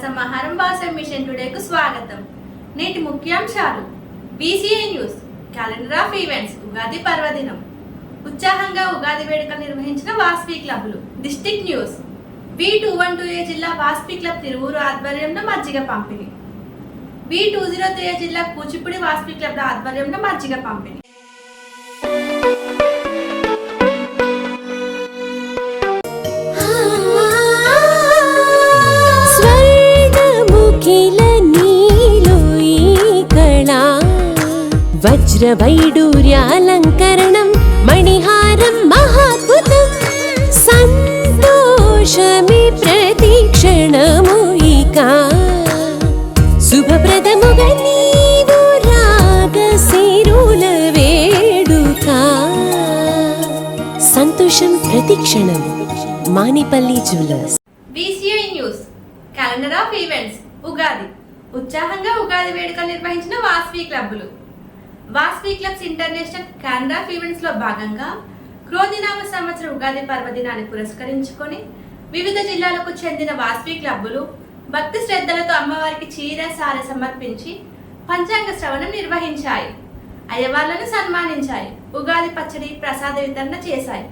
సమాహారం భాష మిషన్ టుడేకు స్వాగతం. నేటి ముఖ్యాంశాలు. BCA news calendar of events Ugadi పర్వదినం. ఉత్సాహంగా ఉగాది వేడుకలు నిర్వహించిన Vasavi క్లబ్లు. District news. V two one two A జిల్లా వాస్పీ క్లబ్ తిరువూరు ఆధ్వర్యంలో మజ్జిగ పంపిణీ. V two zero three A జిల్లా కూచిపూడి వాస్పీ క్లబ్ ఆధ్వర్యంలో మజ్జిగ పంపిణీ. వజ్రవైడూర్యాలంకరణం మణిహారం మహాద్భుతం సంతోషమి ప్రతిక్షణము ఇక శుభప్రదముగా నీవు వేడుక సంతోషం ప్రతిక్షణం Manipalli jewellers BCI news calendar of events Ugadi. ఉత్సాహంగా ఉగాది వేడుకలు నిర్వహించిన వాస్వి క్లబ్బులు. వాస్వి క్లబ్స్ ఇంటర్నేషనల్ క్యాలెండర్ ఈవెంట్స్లో భాగంగా క్రోధినామ సంవత్సర ఉగాది పర్వదినాన్ని పురస్కరించుకొని వివిధ జిల్లాలకు చెందిన వాస్వి క్లబ్బులు భక్తి శ్రద్ధలతో అమ్మవారికి చీర సార సమర్పించి పంచాంగ శ్రవణం నిర్వహించాయి. అయ్యవార్లను సన్మానించాయి. ఉగాది పచ్చడి ప్రసాద వితరణ చేశాయి.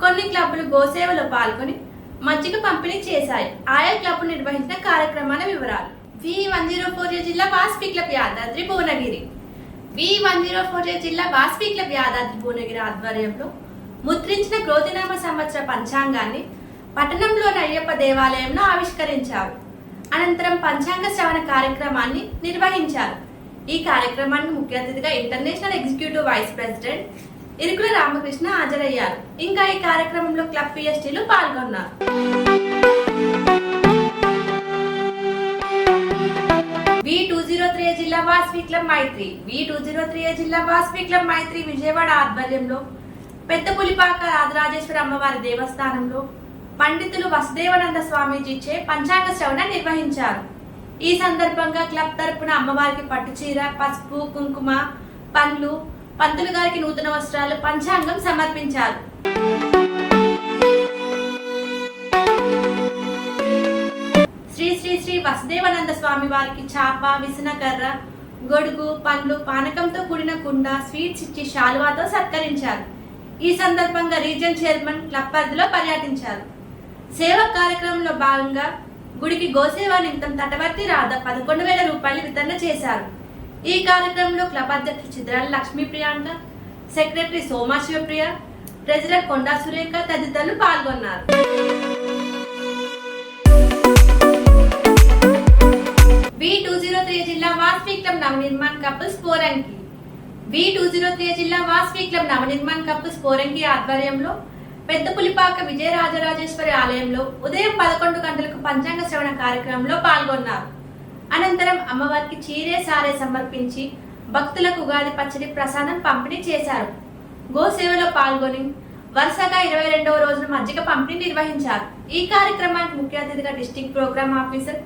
కొన్ని క్లబ్బులు గోసేవలో పాల్గొని మజ్జిగ పంపిణీ చేశాయి. ఆయా క్లబ్ నిర్వహించిన కార్యక్రమాల వివరాలు. వి వన్ జీరో ఫోర్ జిల్లా Vasavi club Yadadri Bhuvanagiri. V one zero four జిల్లా వాస్పీ క్లబ్ యాదాద్రి భువనగిరి ఆధ్వర్యంలో ముద్రించిన క్రోతినామ సంవత్సర పంచాంగాన్ని పట్టణంలోని అయ్యప్ప దేవాలయంలో ఆవిష్కరించారు. అనంతరం పంచాంగ శ్రవణ కార్యక్రమాన్ని నిర్వహించారు. ఈ కార్యక్రమానికి ముఖ్య అతిథిగా international executive vice president Irukula Ramakrishna హాజరయ్యారు. ఇంకా ఈ కార్యక్రమంలో క్లబ్ పిఎస్టీలు పాల్గొన్నారు. జీరో త్రీ జిల్లా Vasavi club Maitri. V two zero three జిల్లా వాస్వి క్లబ్ మైత్రి విజయవాడ ఆధ్వర్యంలో పెద్ద పులిపాక రాజరాజేశ్వర అమ్మవారి దేవస్థానంలో పండితులు వసుదేవనంద స్వామీజీచే పంచాంగ శ్రవణ నిర్వహించారు. ఈ సందర్భంగా క్లబ్ తరపున అమ్మవారికి పట్టుచీర పసుపు కుంకుమ పండ్లు పంతులు గారికి నూతన వస్త్రాలు పంచాంగం సమర్పించారు. వసుదేవానంద స్వామి వారికి చాప విసనకర్ర గొడుగు పండ్లు పానకంతో కూడిన కుండ స్వీట్స్ ఇచ్చి శాలువాతో సత్కరించారు. ఈ సందర్భంగా రీజన్ చైర్మన్ క్లబ్ పరిధిలో పర్యటించారు. సేవ కార్యక్రమంలో భాగంగా గుడికి గోసేవా నిమిత్తం తటవర్తి రాధ పదకొండు వేల రూపాయలు వితరణ చేశారు. ఈ కార్యక్రమంలో క్లబ్ అధ్యక్షుడు చిద్రాల లక్ష్మీ ప్రియాంక సెక్రటరీ సోమాశివప్రియ ప్రెసిడెంట్ కొండా సురేఖ తదితరులు పాల్గొన్నారు. Vasavi club Navanirman couples V two zero three జిల్లా వాస్పీ క్లబ్ నవనిర్మాణ్ కపుల్స్ పోరంకి ఆధ్వర్యంలో పెద్ద పులిపాక విజయరాజరాజేశ్వరి ఆలయంలో ఉదయం పదకొండు గంటలకు పంచాంగ శ్రవణ కార్యక్రమంలో పాల్గొన్నారు. అనంతరం అమ్మవారికి చీరే సారే సమర్పించి భక్తులకు ఉగాది పచ్చడి ప్రసాదం పంపిణీ చేశారు. గోసేవలో పాల్గొని వరుసగా ఇరవై రెండవ రోజున మజ్జిగ పంపిణీ నిర్వహించారు. ఈ కార్యక్రమానికి ముఖ్య అతిథిగా డిస్టిక్ ప్రోగ్రామ్ ఆఫీసర్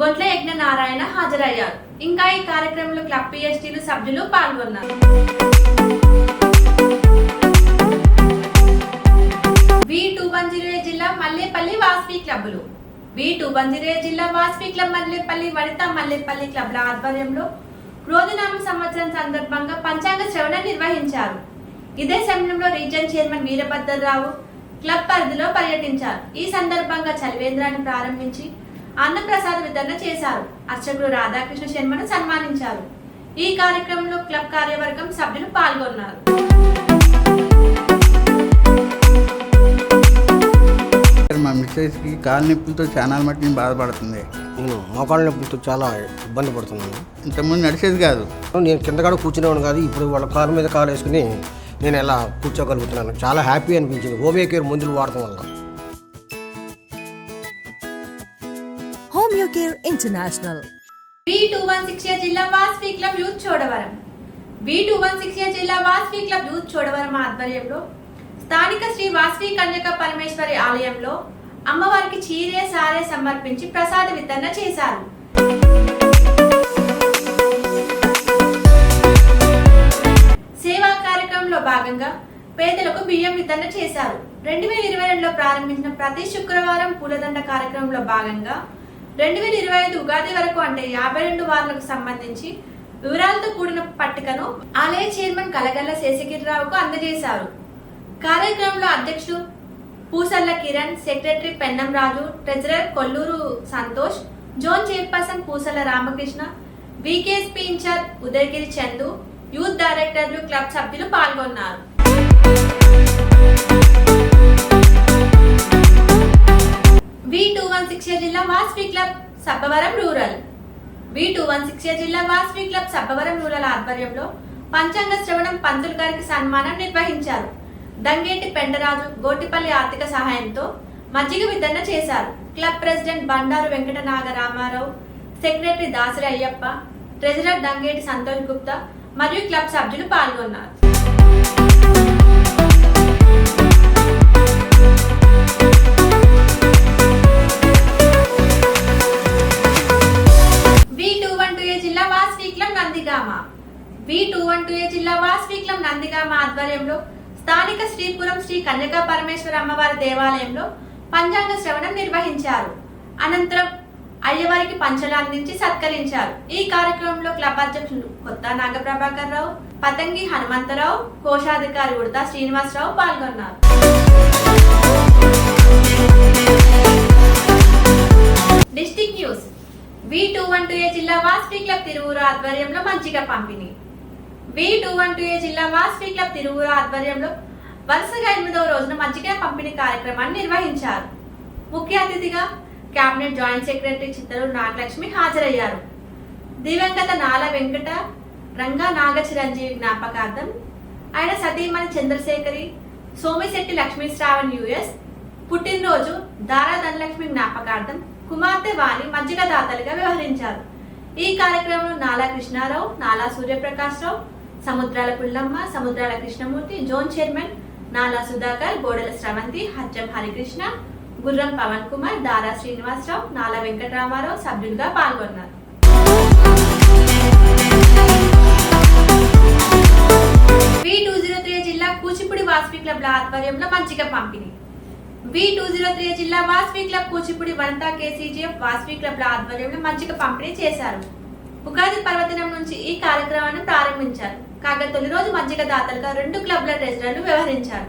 గొట్ల యజ్ఞ నారాయణ హాజరయ్యారు. ఇంకా ఈ కార్యక్రమంలో క్లబ్ పిఎస్టీలు సభ్యులు పాల్గొన్నారు. వి టూ వన్ జీరో జిల్లా మల్లేపల్లి వాస్పీ క్లబ్లు వి టూ వన్ జీరో జిల్లా వాస్పీ క్లబ్ మల్లేపల్లి వనిత మల్లేపల్లి క్లబ్ల ఆధ్వర్యంలో రోజునామ సంవత్సరం సందర్భంగా పంచాంగ శ్రవణ నిర్వహించారు. ఇదే సమయంలో రీజన్ చైర్మన్ వీరభద్రరావు క్లబ్ పరిధిలో పర్యటించారు. ఈ సందర్భంగా చలివేంద్రాన్ని ప్రారంభించి అన్నప్రసాద వితరణ చేశారు. అర్చకుడు రాధాకృష్ణ శర్మను సన్మానించారు. ఈ కార్యక్రమంలో క్లబ్ కార్యవర్గం సభ్యులు పాల్గొన్నారు. మా మిస్సెస్కి కాలు నొప్పులతో చాలా మట్టిని బాధపడుతుంది. నేను మోకాళ్ళ నొప్పులతో చాలా ఇబ్బంది పడుతున్నాను. ఇంతకుముందు నడిచేది కాదు. నేను కింద కూడా కూర్చునేవాడు కాదు ఇప్పుడు వాళ్ళ కారు మీద కాలు వేసుకుని నేను ఎలా కూర్చోగలుగుతున్నాను. చాలా హ్యాపీ అనిపించింది. హోమియో కేర్ మందులు వాడటం వల్ల. Radio care international B two one six జిల్లా Vasavi club youth Chodavaram. B two one six జిల్లా వాస్వి క్లబ్ యూత్ చోడవరం ఆధ్వర్యంలో స్థానిక శ్రీ వాస్వి కన్యక పరమేశ్వరి ఆలయంలో అమ్మవారికి చీరే సారే సమర్పించి ప్రసాద వితరణ చేశారు. సేవా కార్యక్రమంలో భాగంగా పేదలకు బియ్యం వితరణ చేశారు. రెండు వేల ఇరవై రెండులో ప్రారంభించిన ప్రతి శుక్రవారం పూలదండ కార్యక్రమంలో భాగంగా రెండు వేల ఇరవై ఐదు ఉగాది వరకు అంటే యాభై రెండు వారాలకు సంబంధించి వివరాలతో కూడిన పట్టికను ఆలయ చైర్మన్ కలగల్ల శేషగిరిరావుకు అందజేశారు. కార్యక్రమంలో అధ్యక్షుడు Pusala Kiran secretary Pennam Raju treasurer Kolluru Santosh zone chairperson Pusala Ramakrishna VKSP incharge Udayagiri Chandu youth డైరెక్టర్లు క్లబ్ సభ్యులు పాల్గొన్నారు. వి టూ వన్ సిక్స్ జిల్లా Vasavi club Sabbavaram rural. V two one six జిల్లా Vasavi club Sabbavaram rural ఆధ్వర్యంలో పంచాంగ శ్రవణం పంతులు గారికి సన్మానం నిర్వహించారు. దంగేటి పెండరాజు గోటిపల్లి ఆర్థిక సహాయంతో మజ్జిగ వితరణ చేశారు. Club president Bandaru Venkata Nagaramarao secretary Dasari Ayyappa treasurer Dangeti Santosh Gupta మరియు క్లబ్ సభ్యులు పాల్గొన్నారు. శ్రీపురం శ్రీ కన్యకా పరమేశ్వర అమ్మవారి దేవాలయంలో పంచాంగ శ్రవణం నిర్వహించారు. అనంతరం అయ్యవారికి పంచలు అందించి సత్కరించారు. ఈ కార్యక్రమంలో క్లబ్ అధ్యక్షులు కొత్త నాగప్రభాకర్ రావు పతంగి హనుమంతరావు కోశాధికారి ఉడతా శ్రీనివాసరావు పాల్గొన్నారు. District news. V two one two A జిల్లా వాస్వి క్లబ్ తిరువురు ఆధ్వర్యంలో మంచిగా పంపిణీ. V two one two A జిల్లా వాస్వి క్లబ్ తిరువురు ఆధ్వర్యంలో వరుసగా ఎనిమిదవ రోజున మజ్జిగ పంపిణీ కార్యక్రమాన్ని నిర్వహించారు. ముఖ్య అతిథిగా cabinet joint secretary Chittoor Nagalakshmi హాజరయ్యారు. దివంగత నాల వెంకట రంగా నాగ చిరంజీవి జ్ఞాపకార్థం ఆయన సతీమణి చంద్రశేఖరి సోమిశెట్టి లక్ష్మీ శ్రావణ్ యుఎస్ పుట్టినరోజు దారా ధనలక్ష్మి జ్ఞాపకార్థం కుమార్తె వాణి మజ్జిగ దాతలుగా వ్యవహరించారు. ఈ కార్యక్రమంలో నాలా కృష్ణారావు నాలా సూర్యప్రకాష్ రావు సముద్రాల పుల్లమ్మ సముద్రాల కృష్ణమూర్తి జోన్ చైర్మన్ నాలా సుధాకర్ గోడల స్రవంతి హచ్చం హరికృష్ణ గుర్రం పవన్ కుమార్ దారా శ్రీనివాసరావు నాలా వెంకటరామారావు సభ్యులుగా పాల్గొన్నారు. వి టూ జీరో త్రీ జిల్లా కూచిపూడి వాస్వి క్లబ్ల ఆధ్వర్యంలో మంచిగా పంపిణీ. వి టూ జీరో త్రీ జిల్లా వాస్వి క్లబ్ కూచిపూడి వనితా కేసీజీఎఫ్ వాస్వి క్లబ్ల ఆధ్వర్యంలో మంచిగా పంపిణీ చేశారు. ఉగాది పర్వదినం నుంచి ఈ కార్యక్రమాన్ని ప్రారంభించారు. కాగా తొలి రోజు మజ్జిగ దాతలుగా రెండు క్లబ్ల ట్రెజరర్లు వ్యవహరించారు.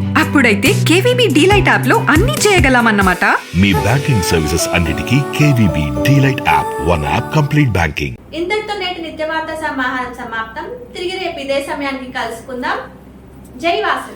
అప్పుడైతే కేవీబీ డీలైట్ యాప్లో అన్ని చేయగలమన్నమాట. మీ బ్యాంకింగ్ సర్వీసెస్ అన్నిటికీ KVB DLite app one app complete banking. ఇంతటితో నేటి నిత్య వార్తా సమాహారం సమాప్తం. తిరిగి రేపు ఇదే సమయానికి కలుసుకుందాం. జై వాసు